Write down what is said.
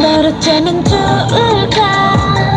너를 째면 좋을까?